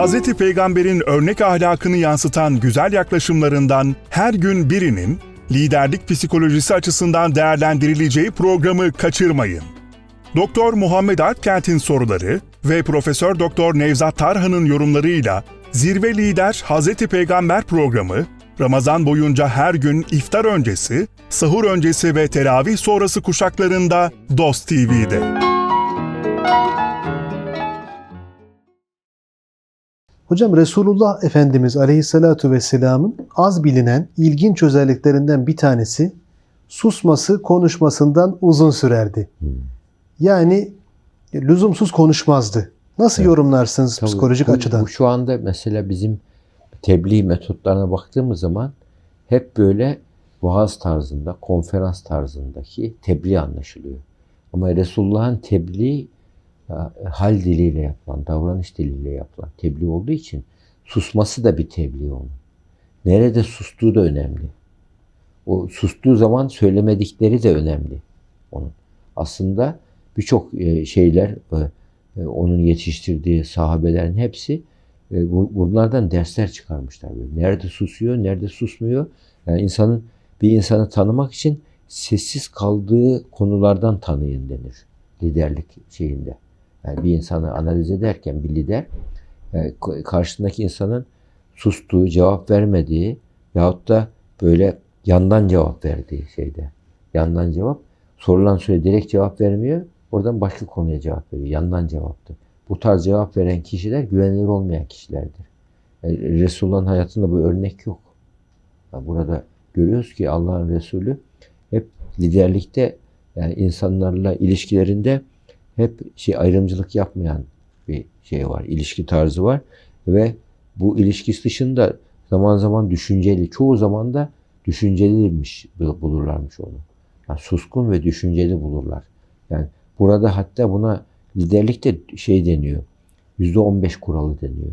Hz. Peygamber'in örnek ahlakını yansıtan güzel yaklaşımlarından her gün birinin liderlik psikolojisi açısından değerlendirileceği programı kaçırmayın. Doktor Muhammed Alpkent'in soruları ve Profesör Doktor Nevzat Tarhan'ın yorumlarıyla Zirve Lider Hazreti Peygamber programı Ramazan boyunca her gün iftar öncesi, sahur öncesi ve teravih sonrası kuşaklarında Dost TV'de. Hocam Resulullah Efendimiz Aleyhisselatu Vesselam'ın az bilinen ilginç özelliklerinden bir tanesi susması konuşmasından uzun sürerdi. Yani lüzumsuz konuşmazdı. Nasıl Evet. yorumlarsınız Tabii psikolojik bu, açıdan? Bu şu anda mesela bizim tebliğ metotlarına baktığımız zaman hep böyle vaaz tarzında, konferans tarzındaki tebliğ anlaşılıyor. Ama Resulullah'ın tebliğ hal diliyle yapılan, davranış diliyle yapılan tebliğ olduğu için susması da bir tebliğ onun. Nerede sustuğu da önemli. O sustuğu zaman söylemedikleri de önemli onun. Aslında birçok e, şeyler e, e, onun yetiştirdiği sahabelerin hepsi e, bu- bunlardan dersler çıkarmışlar. Böyle. Nerede susuyor, nerede susmuyor. Yani insanın bir insanı tanımak için sessiz kaldığı konulardan tanıyın denir liderlik şeyinde. Yani bir insanı analiz ederken bir lider e, karşısındaki insanın sustuğu, cevap vermediği yahut da böyle yandan cevap verdiği şeyde. Yandan cevap. Sorulan soruya direkt cevap vermiyor. Oradan başka konuya cevap veriyor. Yandan cevaptır. Bu tarz cevap veren kişiler güvenilir olmayan kişilerdir. Yani Resulullah'ın hayatında bu örnek yok. Yani burada görüyoruz ki Allah'ın Resulü hep liderlikte yani insanlarla ilişkilerinde hep şey ayrımcılık yapmayan bir şey var. ilişki tarzı var ve bu ilişkisi dışında zaman zaman düşünceli, çoğu zaman da düşünceliymiş bulurlarmış onu. Yani suskun ve düşünceli bulurlar. Yani burada hatta buna liderlikte şey deniyor. Yüzde on beş kuralı deniyor.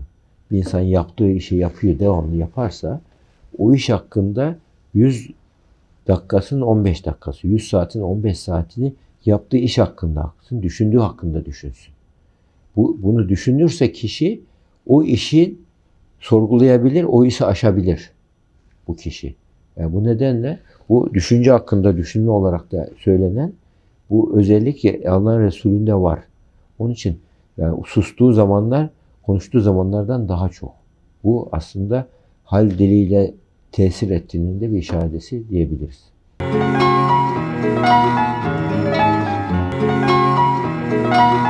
Bir insan yaptığı işi yapıyor, devamlı yaparsa o iş hakkında 100 dakikasının 15 dakikası, 100 saatin 15 saatini yaptığı iş hakkında haksın, düşündüğü hakkında düşünsün. Bu, bunu düşünürse kişi o işi sorgulayabilir, o işi aşabilir bu kişi. Yani bu nedenle bu düşünce hakkında düşünme olarak da söylenen bu özellik Allah'ın Resulü'nde var. Onun için yani sustuğu zamanlar konuştuğu zamanlardan daha çok. Bu aslında hal diliyle tesir ettiğinin de bir işareti diyebiliriz. Müzik Thank you.